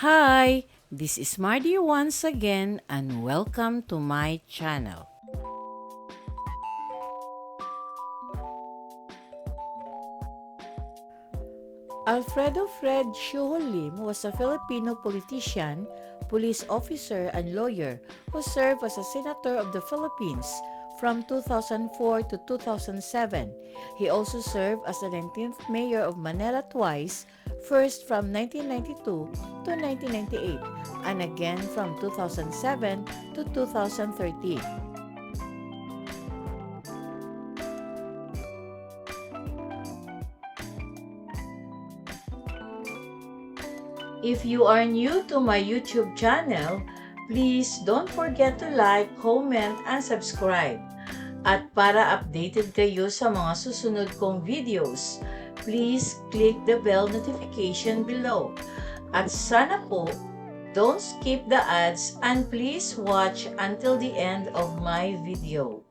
Hi, this is Marty once again and welcome to my channel. Alfredo Fred Shuholim was a Filipino politician, police officer, and lawyer who served as a senator of the Philippines from 2004 to 2007. He also served as the 19th mayor of Manila twice, first from 1992 to 1998, and again from 2007 to 2013. If you are new to my YouTube channel, please don't forget to like, comment, and subscribe. At para updated kayo sa mga susunod kong videos, please click the bell notification below. At sana po, don't skip the ads and please watch until the end of my video.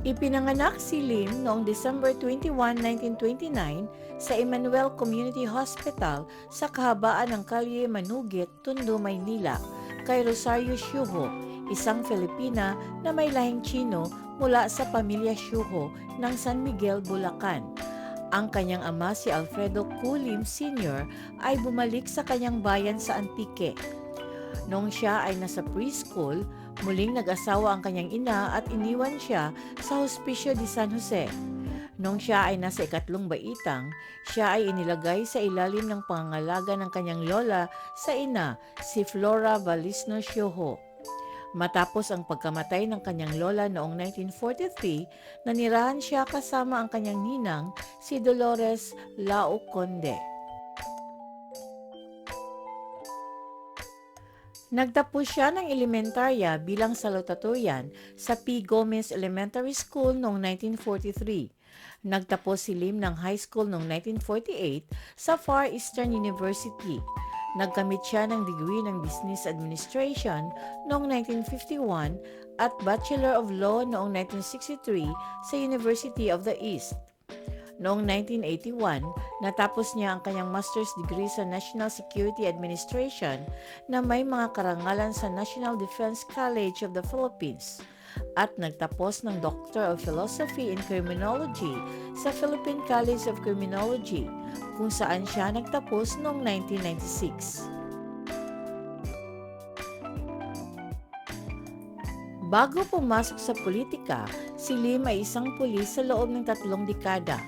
Ipinanganak si Lim noong December 21, 1929 sa Emmanuel Community Hospital sa kahabaan ng Kalye Manugit, Tondo, Maynila kay Rosario Shuho, isang Filipina na may lahing Chino mula sa pamilya Shuho ng San Miguel, Bulacan. Ang kanyang ama si Alfredo Kulim Sr. ay bumalik sa kanyang bayan sa Antique. Noong siya ay nasa preschool, muling nag-asawa ang kanyang ina at iniwan siya sa Hospicio de San Jose. Noong siya ay nasa ikatlong baitang, siya ay inilagay sa ilalim ng pangangalaga ng kanyang lola sa ina, si Flora Valisno Shoho. Matapos ang pagkamatay ng kanyang lola noong 1943, nanirahan siya kasama ang kanyang ninang, si Dolores Lao Conde. Nagtapos siya ng elementarya bilang salutatorian sa P. Gomez Elementary School noong 1943. Nagtapos si Lim ng high school noong 1948 sa Far Eastern University. Nagkamit siya ng degree ng Business Administration noong 1951 at Bachelor of Law noong 1963 sa University of the East. Noong 1981, natapos niya ang kanyang master's degree sa National Security Administration na may mga karangalan sa National Defense College of the Philippines at nagtapos ng Doctor of Philosophy in Criminology sa Philippine College of Criminology kung saan siya nagtapos noong 1996. Bago pumasok sa politika, si Lim ay isang pulis sa loob ng tatlong dekada.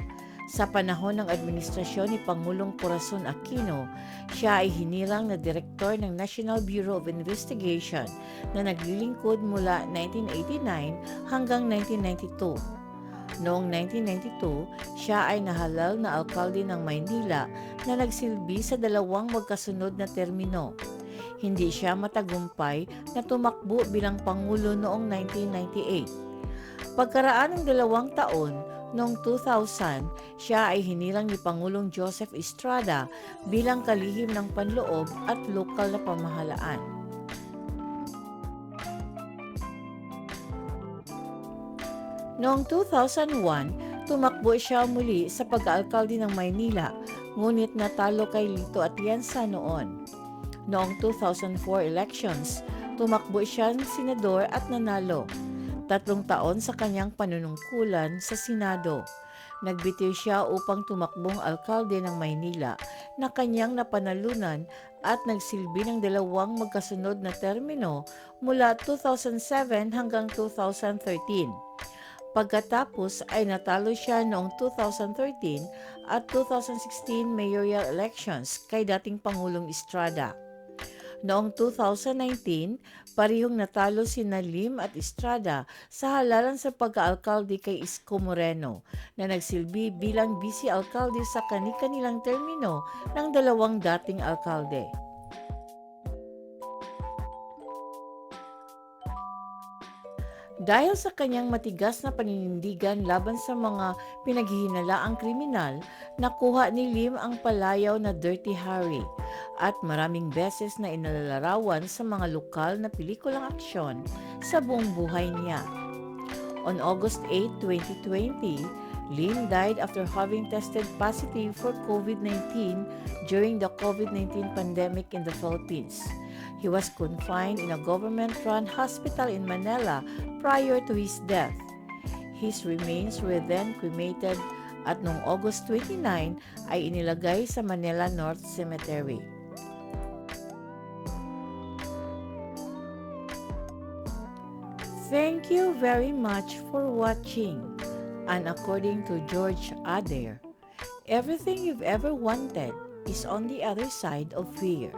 Sa panahon ng administrasyon ni Pangulong Corazon Aquino, siya ay hinirang na direktor ng National Bureau of Investigation na naglilingkod mula 1989 hanggang 1992. Noong 1992, siya ay nahalal na alkalde ng Maynila na nagsilbi sa dalawang magkasunod na termino. Hindi siya matagumpay na tumakbo bilang Pangulo noong 1998. Pagkaraan ng dalawang taon, Noong 2000, siya ay hinirang ni Pangulong Joseph Estrada bilang kalihim ng panloob at lokal na pamahalaan. Noong 2001, tumakbo siya muli sa pag-aalkalde ng Maynila, ngunit natalo kay Lito Atienza noon. Noong 2004 elections, tumakbo siya ng senador at nanalo tatlong taon sa kanyang panunungkulan sa Senado. Nagbitiw siya upang tumakbong alkalde ng Maynila na kanyang napanalunan at nagsilbi ng dalawang magkasunod na termino mula 2007 hanggang 2013. Pagkatapos ay natalo siya noong 2013 at 2016 mayoral elections kay dating Pangulong Estrada. Noong 2019, parihong natalo si Nalim at Estrada sa halalan sa pagkaalkalde kay Isko Moreno na nagsilbi bilang vice-alkalde sa kani-kanilang termino ng dalawang dating alkalde. Dahil sa kanyang matigas na paninindigan laban sa mga pinaghihinalaang kriminal, nakuha ni Lim ang palayaw na Dirty Harry at maraming beses na inalalarawan sa mga lokal na pelikulang aksyon sa buong buhay niya. On August 8, 2020, Lin died after having tested positive for COVID-19 during the COVID-19 pandemic in the Philippines. He was confined in a government-run hospital in Manila prior to his death. His remains were then cremated at noong August 29 ay inilagay sa Manila North Cemetery. Thank you very much for watching. And according to George Adair, everything you've ever wanted is on the other side of fear.